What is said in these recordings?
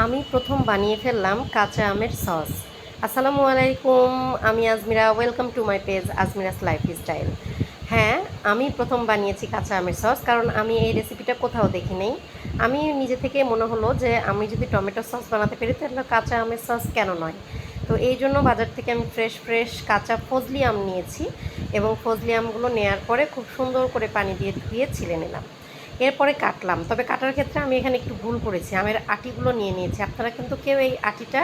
আমি প্রথম বানিয়ে ফেললাম কাঁচা আমের সস। আসসালামু আলাইকুম, আমি Azmira. Welcome to my page Azmira's lifestyle হ্যাঁ আমি প্রথম বানিয়েছি কাঁচা আমের সস, কারণ আমি এই রেসিপিটা কোথাও দেখি নেই। আমি নিজে থেকে মনে হলো যে, আমি যদি টমেটো সস বানাতে পারি, তাহলে কাঁচা আমের সস কেন নয়? তো এই জন্য বাজার থেকে আমি ফ্রেশ ফ্রেশ কাঁচা ফজলি আম নিয়েছি এবং ফজলি আমগুলো নেওয়ার পরে খুব সুন্দর করে পানি দিয়ে ধুয়ে ছিলে নিলাম। এরপরে কাটলাম। তবে কাটার ক্ষেত্রে আমি এখানে একটু ভুল করেছি। আমের আটিগুলো নিয়ে নিয়েছি। আপনারা কিন্তু কেউ এই আটিটা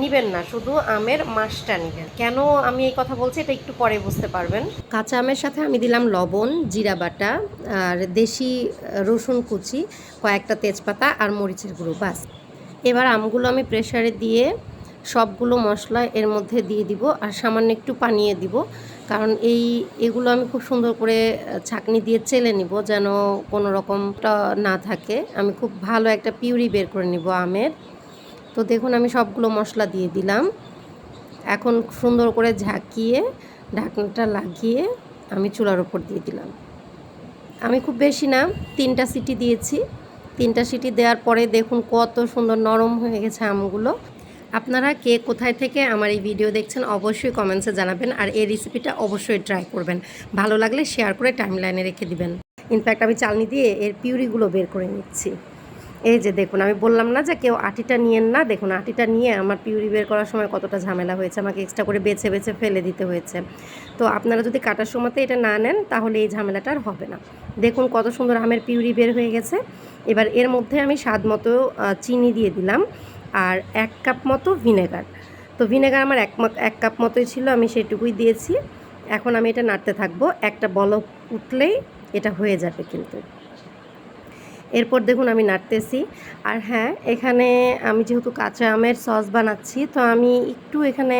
নিবেন না, শুধু আমের মাসটা নেবেন। কেন আমি এই কথা বলছি এটা একটু পরে বুঝতে পারবেন। কাঁচা আমের সাথে আমি দিলাম লবণ, জিরা বাটা আর দেশি রসুন কুচি, কয়েকটা তেজপাতা আর মরিচের গুঁড়ো, বাস। এবার আমগুলো আমি প্রেসারে দিয়ে সবগুলো মশলা এর মধ্যে দিয়ে দিব আর সামান্য একটু পানিয়ে দিব। কারণ এই, এগুলো আমি খুব সুন্দর করে ছাকনি দিয়ে চেলে নিব যেন কোনো রকমটা না থাকে। আমি খুব ভালো একটা পিউরি বের করে নিব আমের। তো দেখুন আমি সবগুলো মশলা দিয়ে দিলাম। এখন সুন্দর করে ঝাঁকিয়ে ঢাকনাটা লাগিয়ে আমি চুলার ওপর দিয়ে দিলাম। আমি খুব বেশি না, তিনটা সিটি দিয়েছি। তিনটা সিটি দেওয়ার পরে দেখুন কত সুন্দর নরম হয়ে গেছে আমগুলো। আপনারা কে কোথায় থেকে আমার এই ভিডিও দেখছেন অবশ্যই কমেন্টসে জানাবেন আর এই রেসিপিটা অবশ্যই ট্রাই করবেন। ভালো লাগলে শেয়ার করে টাইম লাইনে রেখে দিবেন। ইনফ্যাক্ট আমি চালনি দিয়ে এর পিউরিগুলো বের করে নিচ্ছি। এই যে দেখুন, আমি বললাম না যে কেউ আটিটা নিয়েন না। দেখুন, আটিটা নিয়ে আমার পিউরি বের করার সময় কতটা ঝামেলা হয়েছে, আমাকে এক্সট্রা করে বেছে বেছে ফেলে দিতে হয়েছে। তো আপনারা যদি কাটার সময়তে এটা না নেন, তাহলে এই ঝামেলাটা হবে না। দেখুন, কত সুন্দর আমের পিউরি বের হয়ে গেছে। এবার এর মধ্যে আমি স্বাদ মতো চিনি দিয়ে দিলাম। আর এক কাপ মতো ভিনেগার। তো ভিনেগার আমার এক এক কাপ মতোই ছিল, আমি সেটুকুই দিয়েছি। এখন আমি এটা নাড়তে থাকব। একটা বলক উঠলেই এটা হয়ে যাবে কিন্তু। এরপর দেখুন আমি নাড়তেছি। আর হ্যাঁ এখানে আমি যেহেতু কাঁচা আমের সস বানাচ্ছি, তো আমি একটু এখানে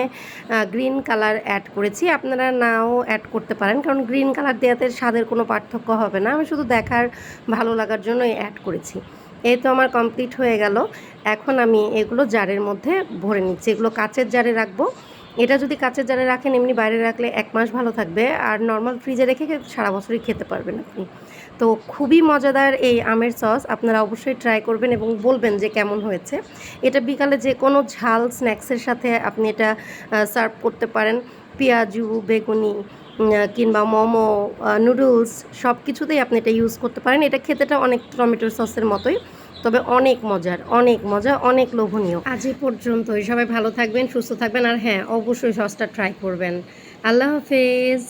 গ্রিন কালার অ্যাড করেছি। আপনারা নাও অ্যাড করতে পারেন, কারণ গ্রিন কালার দেওয়াতে স্বাদের কোনো পার্থক্য হবে না। আমি শুধু দেখার ভালো লাগার জন্যই অ্যাড করেছি। এই তো আমার কমপ্লিট হয়ে গেল। এখন আমি এগুলো জারের মধ্যে ভরে নিচ্ছি। এগুলো কাচের জারে রাখব। এটা যদি কাচের জারে রাখেন, এমনি বাইরে রাখলে এক মাস ভালো থাকবে। আর নর্মাল ফ্রিজে রেখে সারা বছরই খেতে পারবেন আপনি। তো খুবই মজাদার এই আমের সস আপনারা অবশ্যই ট্রাই করবেন এবং বলবেন যে কেমন হয়েছে। এটা বিকালে যে কোনো ঝাল স্ন্যাক্সের সাথে আপনি এটা সার্ভ করতে পারেন। পেঁয়াজু, বেগুনি কিংবা মোমো নুডলস সব কিছুতেই আপনি এটা ইউজ করতে পারেন। এটা খেতেটা অনেক টমেটো সসের মতোই, তবে অনেক মজার, অনেক মজা অনেক লোভনীয়। আজ এই পর্যন্তই। সবাই ভালো থাকবেন, সুস্থ থাকবেন, আর হ্যাঁ অবশ্যই সসটা ট্রাই করবেন। আল্লাহ হাফেজ।